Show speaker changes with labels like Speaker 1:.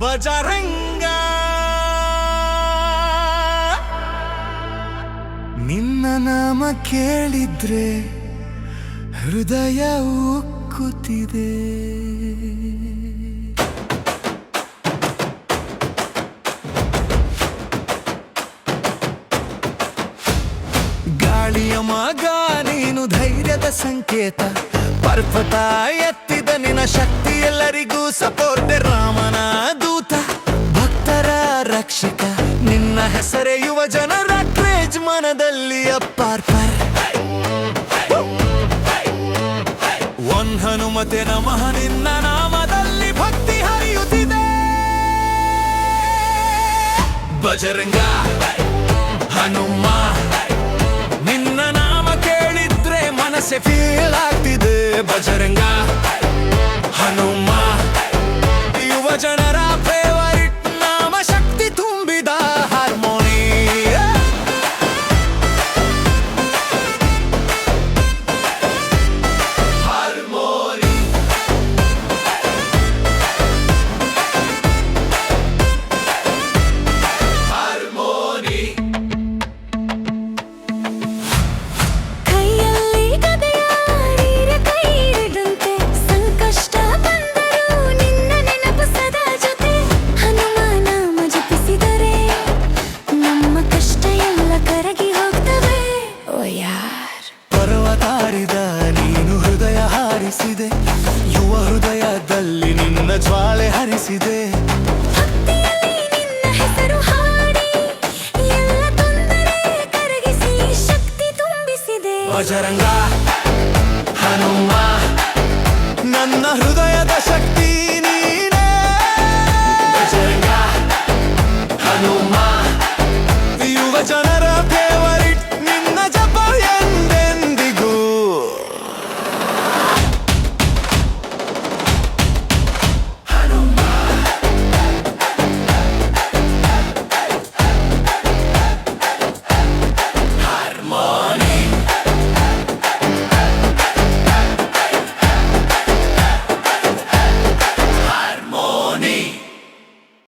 Speaker 1: ಬಜರಂಗ. ನಿನ್ನ ನಾಮ ಕೇಳಿದ್ರೆ ಹೃದಯ ಉಕ್ಕುತ್ತಿದೆ. ಗಾಳಿಯ ಮಗ ನೀನು ಧೈರ್ಯದ ಸಂಕೇತ. ಪರ್ವತ ಎತ್ತಿದ ನಿನ ಶಕ್ತಿ ಎಲ್ಲರಿಗೂ ಸಪೋರ್ಟ್ ರಾಮನ ದೂತ. ಭಕ್ತರ ರಕ್ಷಕ, ನಿನ್ನ ಹೆಸರೇ ಯುವ ಜನರ ಕ್ರೇಜ್ ಮನದಲ್ಲಿ ಅಪ್ಪಾರ್ಪರ್. ಒನ್ ಹನುಮತೆ ನಮಃ, ನಿನ್ನ ನಾಮದಲ್ಲಿ ಭಕ್ತಿ ಹರಿಯುತ್ತಿದೆ. ಬಜರಂಗ, ಹನುಮ ಕೇಳಿದ್ರೆ ಮನಸ್ಸೆ ಫೀಲ್ ಆಗ್ತಿದೆ ಬಜರಂಗ ಹನುಮ ಪರ್ವತಾರಿದ ನೀನು ಹೃದಯ ಹಾರಿಸಿದೆ. ಯುವ ಹೃದಯದಲ್ಲಿ ನಿನ್ನ ಜ್ವಾಲೆ ಹರಿಸಿದೆ. ಬಜರಂಗ ಹನುಮ ನನ್ನ ಹೃದಯದ ಶಕ್ತಿ ನೀನೇ. ಬಜರಂಗ